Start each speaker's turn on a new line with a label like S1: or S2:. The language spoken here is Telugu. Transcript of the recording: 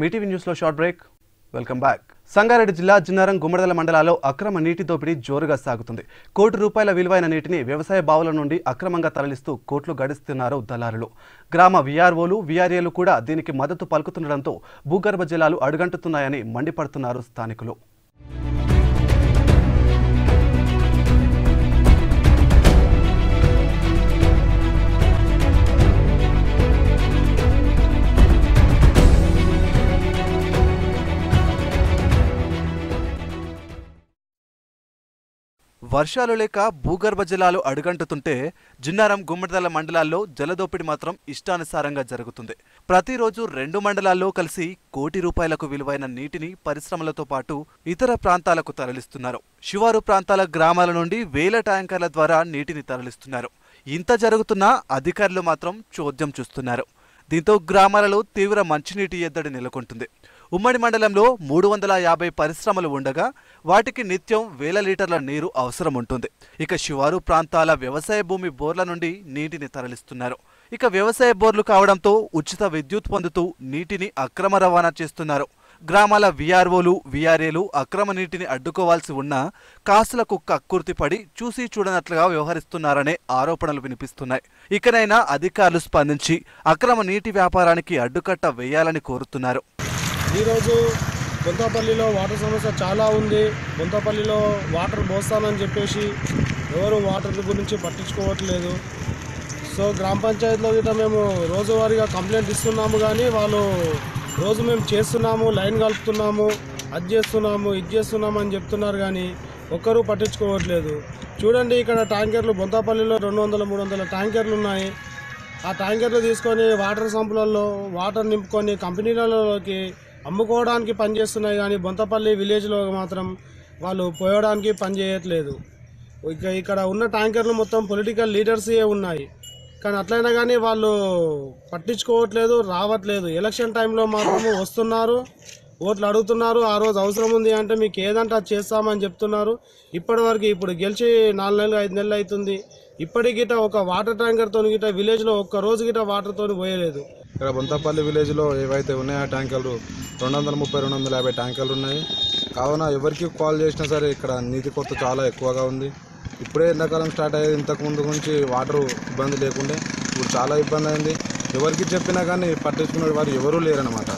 S1: మీటీవీ న్యూస్లో short break. Welcome back. Sangareddy జిల్లా జిన్నారం గుమ్మడదల మండలాల్లో అక్రమ నీటి దోపిడీ జోరుగా సాగుతుంది. కోటి రూపాయల విలువైన నీటిని వ్యవసాయ బావుల నుండి అక్రమంగా తరలిస్తూ కోట్లు గడిస్తున్నారు దళారులు. గ్రామ విఆర్ఓలు విఆర్ఏలు కూడా దీనికి మద్దతు పలుకుతుండడంతో భూగర్భ జలాలు అడుగంటుతున్నాయని మండిపడుతున్నారు స్థానికులు. వర్షాలు లేక భూగర్భ జలాలు అడుగంటుతుంటే జిన్నారం గుమ్మడిదల మండలాల్లో జలదోపిడి మాత్రం ఇష్టానుసారంగా జరుగుతుంది. ప్రతిరోజు రెండు మండలాల్లో కలిసి కోటి రూపాయలకు విలువైన నీటిని పరిశ్రమలతో పాటు ఇతర ప్రాంతాలకు తరలిస్తున్నారు. శివారు ప్రాంతాల గ్రామాల నుండి వేల ట్యాంకర్ల ద్వారా నీటిని తరలిస్తున్నారు. ఇంత జరుగుతున్నా అధికారులు మాత్రం చోద్యం చూస్తున్నారు. దీంతో గ్రామాలలో తీవ్ర మంచినీటి ఎద్దడి నెలకొంటుంది. ఉమ్మడి మండలంలో మూడు వందల యాభై పరిశ్రమలు ఉండగా వాటికి నిత్యం వేల లీటర్ల నీరు అవసరం ఉంటుంది. ఇక శివారు ప్రాంతాల వ్యవసాయ భూమి బోర్ల నుండి నీటిని తరలిస్తున్నారు. ఇక వ్యవసాయ బోర్లు కావడంతో ఉచిత విద్యుత్ పొందుతూ నీటిని అక్రమ రవాణా చేస్తున్నారు. గ్రామాల విఆర్ఓలు విఆర్ఏలు అక్రమ నీటిని అడ్డుకోవాల్సి ఉన్నా కాసులకు కక్కుర్తి పడి చూసి చూడనట్లుగా వ్యవహరిస్తున్నారనే ఆరోపణలు వినిపిస్తున్నాయి. ఇకనైనా అధికారులు స్పందించి అక్రమ నీటి వ్యాపారానికి అడ్డుకట్ట వేయాలని కోరుతున్నారు.
S2: ఈరోజు బొంతపల్లిలో వాటర్ సమస్య చాలా ఉంది. బొంతపల్లిలో వాటర్ పోస్తానని చెప్పేసి ఎవరు వాటర్ గురించి పట్టించుకోవట్లేదు. సో గ్రామ పంచాయతీలో గిట్ట మేము రోజువారీగా కంప్లైంట్ ఇస్తున్నాము కానీ వాళ్ళు రోజు మేము చేస్తున్నాము లైన్ కలుపుతున్నాము అది చేస్తున్నాము ఇది చేస్తున్నాము అని చెప్తున్నారు కానీ ఒక్కరూ పట్టించుకోవట్లేదు. చూడండి ఇక్కడ ట్యాంకర్లు బొంతపల్లిలో రెండు వందల మూడు వందల ట్యాంకర్లు ఉన్నాయి. ఆ ట్యాంకర్లు తీసుకొని వాటర్ సంపులలో వాటర్ నింపుకొని కంపెనీలలోకి అమ్ముకోవడానికి పనిచేస్తున్నాయి కానీ బొంతపల్లి విలేజ్లో మాత్రం వాళ్ళు పోయడానికి పనిచేయట్లేదు ఇక ఇక్కడ ఉన్న ట్యాంకర్లు మొత్తం పొలిటికల్ లీడర్సే ఉన్నాయి. కానీ అట్లయినా కానీ వాళ్ళు పట్టించుకోవట్లేదు రావట్లేదు. ఎలక్షన్ టైంలో మాత్రము వస్తున్నారు ఓట్లు అడుగుతున్నారు ఆ రోజు అవసరం ఉంది అంటే మీకు ఏదంటే అది చేస్తామని చెప్తున్నారు. ఇప్పటివరకు ఇప్పుడు గెలిచి నాలుగు నెలలు ఐదు నెలలు అవుతుంది. ఇప్పటికి ఒక వాటర్ ట్యాంకర్తో గిట విలేజ్లో ఒక్క రోజు గిట వాటర్తో పోయలేదు.
S3: ఇక్కడ బొంతపల్లి విలేజ్లో ఏవైతే ఉన్నాయో ట్యాంకర్లు రెండు వందల ముప్పై రెండు వందల యాభై ట్యాంకర్లు ఉన్నాయి. కావున ఎవరికి కాల్ చేసినా సరే ఇక్కడ నీటి కొత్త చాలా ఎక్కువగా ఉంది. ఇప్పుడే ఎండాకాలం స్టార్ట్ అయ్యేది ఇంతకు ముందు నుంచి వాటర్ ఇబ్బంది లేకుండే ఇప్పుడు చాలా ఇబ్బంది అయింది. ఎవరికి చెప్పినా కానీ పట్టించుకునే వారు ఎవరూ లేరనమాట